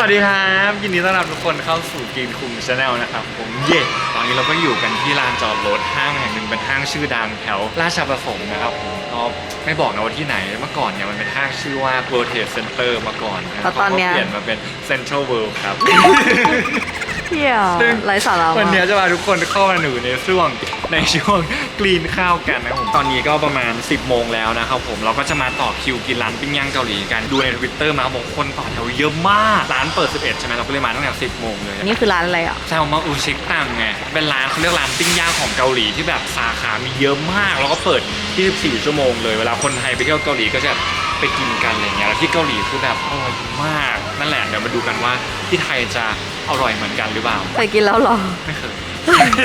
สวัสดีครับ ยินดีต้อนรับทุกคนเข้าสู่กินคุงชาแนลนะครับผมเย่ตอนนี้เราก็อยู่กันที่ลานจอดรถห้างแห่งหนึ่งเป็นห้างชื่อดังแถวราชประสงค์นะครับผมก็ไม่บอกนะว่าที่ไหนเมื่อก่อนเนี่ยมันเป็นห้างชื่อว่า World Trade Center มาก่อนนะแล้วตอนเนี้ยขาก็เปลี่ยนมาเป็น Central World ครับ เที่ยวซึ่งไร้สาระวันมากนี้จะพาทุกคนเข้ามาหนูในช่วงในช่วงกรีนข้าวกันนะครับผมตอนนี้ก็ประมาณ 10 โมงแล้วนะครับผมเราก็จะมาต่อคิวกินร้านปิ้งย่างเกาหลีกันดูในทวิตเตอร์มาบอกคนต่อแถวเยอะมากร้านเปิด 11 ใช่ไหมเราก็เลยมาตั้งแต่10 โมงเลยนี่คือร้านอะไรอะแซลมาอูชิกตังไงเป็นร้านเขาเรียกร้านปิ้งย่างของเกาหลีที่แบบสาขามีเยอะมาก แล้วก็เปิด 24 ชั่วโมงเลยเวลาคนไทยไปเที่ยวเกาหลีก็จะ ไปกินกันอะไรเงี้ยแล้วที่เกาหลีคือแบบอร่อยมากนั่นแหละเดี๋ยวมาดูกันว่าที่ไทยจะอร่อยเหมือนกันหรือเปล่าเคยกินแล้วเหรอ ไม่เคย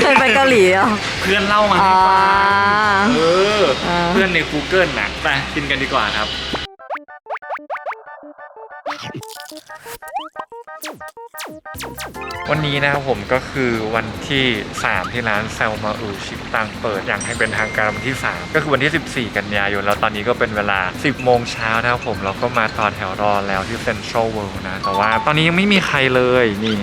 เคยไปเกาหลีเหรอะ เพื่อนเล่ามาอ๋ให้อฟังเอออ่า เพื่อนใน Google น่ะไปกินกันดีกว่าครับ วันนี้นะครับผมก็คือวันที่ 3 ที่ร้านแซลมาอู ชิปตังเปิดอย่างให้เป็นทางการวันที่ 3 ก็คือวันที่ 14 กันยายน แล้วตอนนี้ก็เป็นเวลา 10 โมงเช้านะครับผมเราก็มาต่อแถวรอแล้วที่เซ็นทรัลเวิลด์นะ แต่ว่าตอนนี้ยังไม่มีใครเลยนี่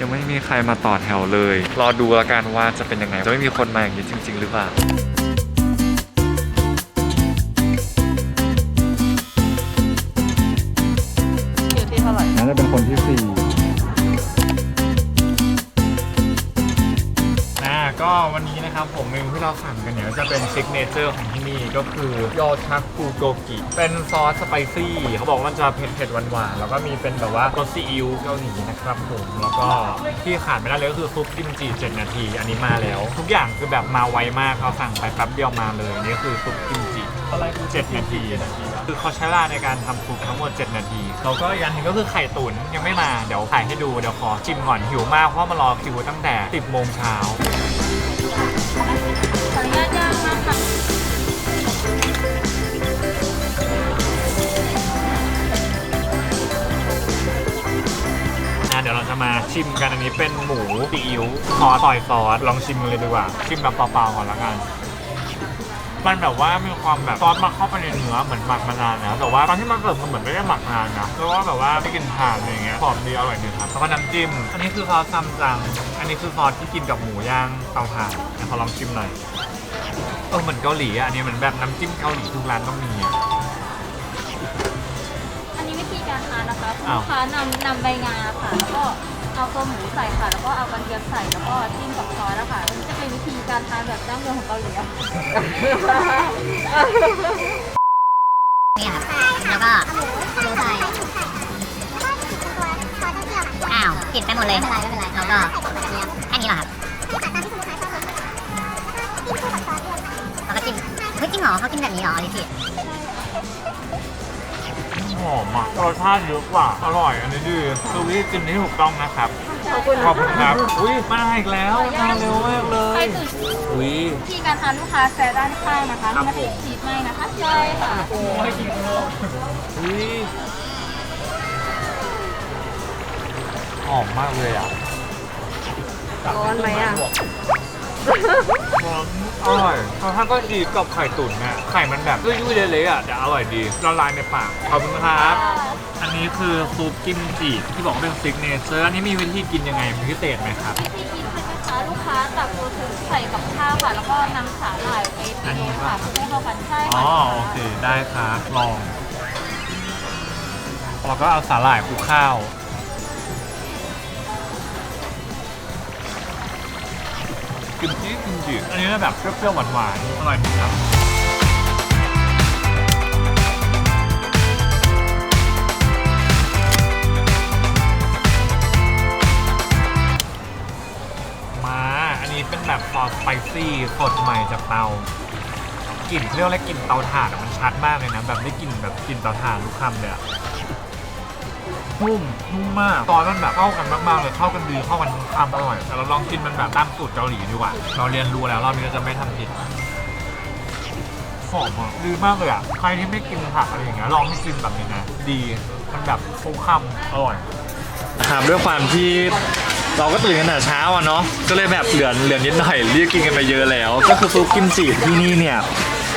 ยังไม่มีใครมาต่อแถวเลย รอดูแล้วกันว่าจะเป็นยังไง จะไม่มีคนมาอย่างนี้จริง ๆ หรือเปล่า ก็วันนี้นะครับผมเมนูที่เราสั่งกันเนี่ยจะเป็นซิกเนเจอร์ของที่นี่ก็คือยอชักกูโกกิ เป็นซอสสไปซี่เขาบอกว่ามันจะเผ็ดเผ็ดหวานหวานๆแล้วก็มีเป็นแบบว่ารสซีอิ๊วเกาหลีนะครับผมแล้วก็ที่ขาดไม่ได้เลยก็คือซุปกิมจิ7นาที อันนี้มาแล้ว ทุกอย่างคือแบบมาไวมากเราสั่งไปแป๊บเดียวมาเลยอันนี่คือซุปกิมจิ อะไรคือ7นาที คือเขาใช้เวลาในการทำซุปทั้งหมด 7 นาทีแล้วก็อีกอันหนึงก็คือไข่ตุ๋นยังไม่มา เดี๋ยวถ่ายให้ดู เดี๋ยวขอชิมก่อนหิวมากเพราะมารอคิวตั้งแต่ 10 โมงเช้า ขออนุญาตย่างนะคะอะเดี๋ยวเราจะมาชิมกันอันนี้เป็นหมูซีอิ๊วขอต่อยซอสลองชิมกันเลยดีกว่า ชิมแบบเปล่าๆก่อนละกัน มันแบบว่ามีความแบบซอสมาเข้าไปในเนื้อเหมือนหมักมานานนะแต่ว่าตอนที่มาเสิร์ฟมันเหมือนไม่ได้หมักนานนะเพราะว่าแบบว่าไม่กินถ่านอะไรอย่างเงี้ยหอมดีอร่อยดีครับแล้วก็น้ำจิ้ม อันนี้คือซอสซัมจัง อันนี้คือซอสที่กินกับหมูย่างเตาถ่านเดี๋ยวขอลองชิมหน่อยเออเหมือนเกาหลีอะอันนี้เหมือนแบบน้ำจิ้มเกาหลีทุกร้านต้องมีอะ อันนี้วิธีการทานนะคะอ้าว ลูกค้านำนำใบงาค่ะแล้วก็ เอาตัวหมูใส่ค่ะ แล้วก็เอากระเทียมใส่แล้วก็จิ้มกับซอสนะคะอันนี้จะเป็นวิธีการทานแบบดั้งเดิมของเกาหลีอะนี่ครับ แล้วก็หมูใส่อ้าวผิดไปหมดเลย ไม่เป็นไร ไม่เป็นไร แล้วก็แค่นี้เหรอครับแล้วก็จิ้มเฮ้ยจริงเหรอเขากินแบบนี้เหรออลิจิ หอมอะรสชาติเยอะกว่า อร่อยอันนี้ดีคือวิธีกินที่ถูกต้องนะครับ ขอบคุณขอบคุณครับ อุ้ยมาอีกแล้วมาเร็วมากเลไข่ยตุ๋นอุ้ยวิธีการทานลูกค้าแซะด้านข้างนะคะครับไม่ติดชีสไหมนะคะใช่ค่ะโอ้ยกินเลยอุ้ยหอมมากเลยอะร้อนไหมอะห อมอร่อยรสชาติก็ดีกับไข่ตุ๋นเนี่ยไข่มันแบบยุ่ยๆเละๆอะแต่อร่อยดีละลายในปากขอบคุณครับ อันนี้คือซุปกิมจิที่บอกว่าเป็นซิกเนเจอร์อันนี้มีวิธีกินยังไงมีพิเศษไหมครับ วิธีกินใช่ไหมคะลูกค้าตักตัวถุงใส่กับข้าวค่ะแล้วก็นำสาหร่ายไปอันเทนี้ค่ะป่ะให้เข้ากันใช่อ๋อค่ะโอเคได้ครับลอง แล้วก็เอาสาหร่ายคลุกข้าว กิมจิกิมจิอันนี้แบบเปรี้ยวๆหวานๆอร่อยดีครับมาอันนี้เป็นแบบซอสสไปซี่สดใหม่จากเตากลิ่นเรียกว่าอะไรกลิ่นเตาถ่านอะมันชัดมากเลยนะแบบได้กลิ่นแบบกลิ่นเตาถ่านทุกคำเลยอะ นุ่มนุ่มมากซอสมันแบบเข้ากันมากๆเลยเข้ากันดีเข้ากันทุกคำอร่อยแต่เราลองกินมันแบบตามสูตรเกาหลีดีกว่าเราเรียนรู้แล้วรอบนี้เราจะไม่ทำผิดหอมอะดีมากเลยอะใครที่ไม่กินผักอะไรอย่างเงี้ยลองให้กินแบบนี้นะดีมันแบบคุ้มคำอร่อยครับด้วยความที่เราก็ตื่นกันแต่เช้าอะเนาะก็เลยแบบเหลือเหลือนิดหน่อยเรีบกินกันไปเยอะแล้ว ก็คือซุปกิมจิที่นี่เนี่ย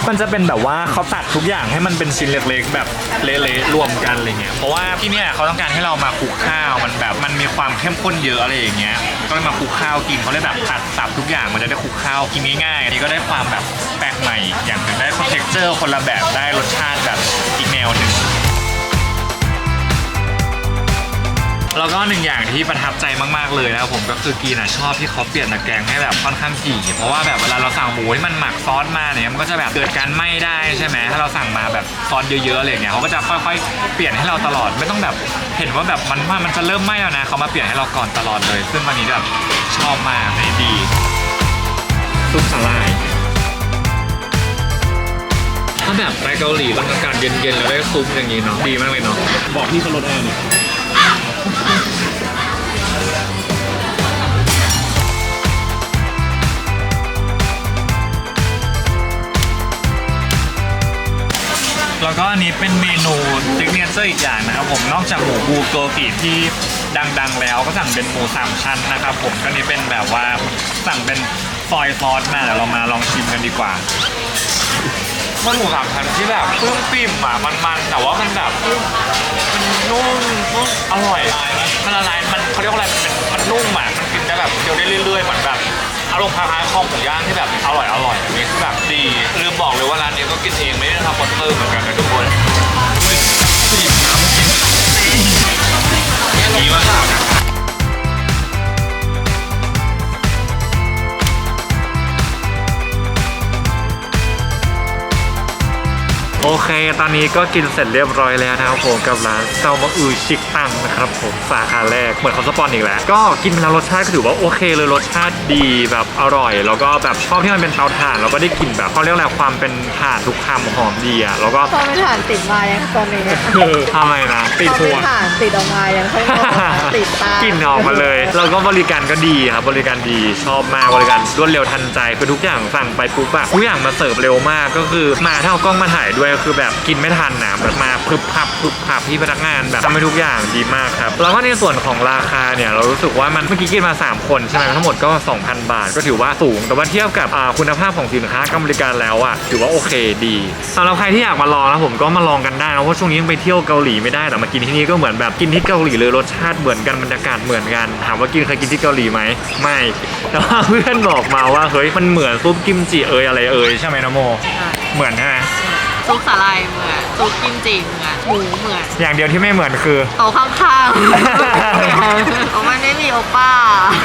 มันจะเป็นแบบว่าเขาตัดทุกอย่างให้มันเป็นชิ้นเล็กๆ แบบเละๆรวมกันอะไรเงี้ย เพราะว่าที่เนี่ยเขาต้องการให้เรามาคลุกข้าวมันแบบมันมีความเข้มข้นเยอะอะไรอย่างเงี้ย ก็เลยมาคลุกข้าวกินเขาเลยแบบตัดสับทุกอย่างมันจะได้คลุกข้าวกินง่ายๆอันนี้ก็ได้ความแบบแปลกใหม่ อย่างหนึ่งได้คอนเท็กเจอร์คนละแบบได้รสชาติแบบอีกแนวหนึ่ง แล้วก็หนึ่งอย่างที่ประทับใจมากๆเลยนะครับผมก็คือกีน่ะชอบที่เขาเปลี่ยนตะแกรงให้แบบค่อนข้างถี่เพราะว่าแบบเวลาเราสั่งหมูที่มันหมักซอสมาเนี่ยมันก็จะแบบเกิดการไหม้ได้ใช่ไหมถ้าเราสั่งมาแบบซอสเยอะๆอะไรอย่างเงี้ยเขาก็จะค่อยๆเปลี่ยนให้เราตลอดไม่ต้องแบบเห็นว่าแบบมันว่ามันจะเริ่มไหม้แล้วนะเขามาเปลี่ยนให้เราก่อนตลอดเลย ซึ่งวันนี้แบบชอบมากในดีซุปสลายถ้าแบบไปเกาหลีต้องอากาศเย็นๆแล้วได้ซุปอย่างนี้เนาะดีมากเลยเนาะบอกพี่เขาลดแอร์หน่อย แล้วก็อันนี้เป็นเมนูซิกเนเจอร์อีกอย่างนะครับผมนอกจากหมูบูโกกิที่ดังๆแล้วก็สั่งเป็นหมูสามชั้นนะครับผมก็นี้เป็นแบบว่าสั่งเป็นซอยซอสมาเดี๋ยวเรามาลองชิมกันดีกว่า มันหมูสามชั้นที่แบบเครื่องปิ่มอะมันๆแต่ว่ามันแบบมันนุ่มนุ่มอร่อยมันละลายมันเขาเรียกว่าอะไรมันเป็นมันนุ่มอะมันกินได้แบบเคี้ยวได้เรื่อยๆเหมือนแบบอารมณ์คล้ายๆคอหมูย่างที่แบบอร่อยอร่อยอันนี้คือแบบดีลืมบอกเลยว่าร้านนี้ก็กินเองไม่ได้ทำคอนเตอร์เหมือนกันนะทุกคน เค ตอนนี้ก็กินเสร็จเรียบร้อยแล้วนะครับผมกับร้านเซามะอือชิกตังนะครับผมสาขาแรกเหมือนเขาสปอนอีกแล้ว ก็กินไปแล้วรสชาติก็ถือว่าโอเคเลยรสชาติดีแบบอร่อย แล้วก็แบบชอบที่มันเป็นเตาถ่านแล้วก็ได้กลิ่นแบบเขาเรียกอะไรความเป็นถ่านทุกคำหอมดีอะแล้วก็พอไม่ฐานติดมายังตอนนี้คือทำไมนะติดพอหัไม่วฐานติดออกมายังค่อยๆติดตากลิ่นออกมาเลย แล้วก็บริการก็ดีครับบริการดีชอบมากบริการรวดเร็วทันใจคือทุกอย่างสั่งไปปุ๊บอะทุกอย่างมาเสิร์ฟเร็วมากก็คือมาถ้าเอากล้องมาถ่ายด้วยก็คือแบบกินไม่ทันนะแบบมาพึบพับพึบพับที่พนักงานแบบทำให้ทุกอย่างดีมากครับแล้วก็ในส่วนของราคาเนี่ยเรารู้สึกว่ามันเมื่อกี้กินมา 3 คนใช่ไหมทั้งหมดก็ 2,000 บาท ก็ถือว่าสูง แต่ว่าเทียบกับอ่าคุณภาพของสินค้ากับบริการแล้วอะถือว่าโอเคดีสำหรับใครที่อยากมาลองนะผมก็มาลองกันได้นะเพราะช่วงนี้ยังไปเที่ยวเกาหลีไม่ได้แต่มากินที่นี่ก็เหมือนแบบกินที่เกาหลีเลยรสชาติเหมือนกันบรรยากาศเหมือนกันถามว่ากินเคยกินที่เกาหลีไหมไม่แต่ว่าเพื่อนบอกมาว่าเฮ้ยมันเหมือนซุปกิมจิเอยอะไรเอยใช่ไหมนะโม เหมือนใช่ไหม ซุปสาลายเหมือนซุปกิมจิเหมือนหมูเหมือนอย่างเดียวที่ไม่เหมือนคือ โต๊ะข้างๆเพราะมันไม่มีโอป้า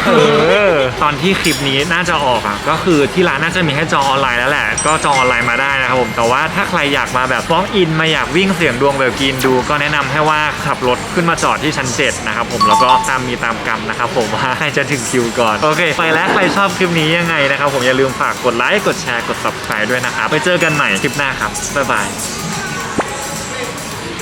เออ ตอนที่คลิปนี้น่าจะออกอะ ก็คือที่ร้านน่าจะมีให้จองออนไลน์แล้วแหละ ก็จองออนไลน์มาได้นะครับผม แต่ว่าถ้าใครอยากมาแบบฟ้องอินมาอยากวิ่งเสียงดวงแบบกินดู ก็แนะนำให้ว่าขับรถขึ้นมาจอดที่ชั้น7นะครับผม แล้วก็ตามมีตามกรรมนะครับผมว่าใครจะถึงคิวก่อน โอเค ไปแล้วใครชอบคลิปนี้ยังไงนะครับผมอย่าลืมฝากกดไลค์ กดแชร์ กด subscribe ด้วยนะครับ ไปเจอกันใหม่คลิปหน้าครับบ๊ายบาย Bye bye.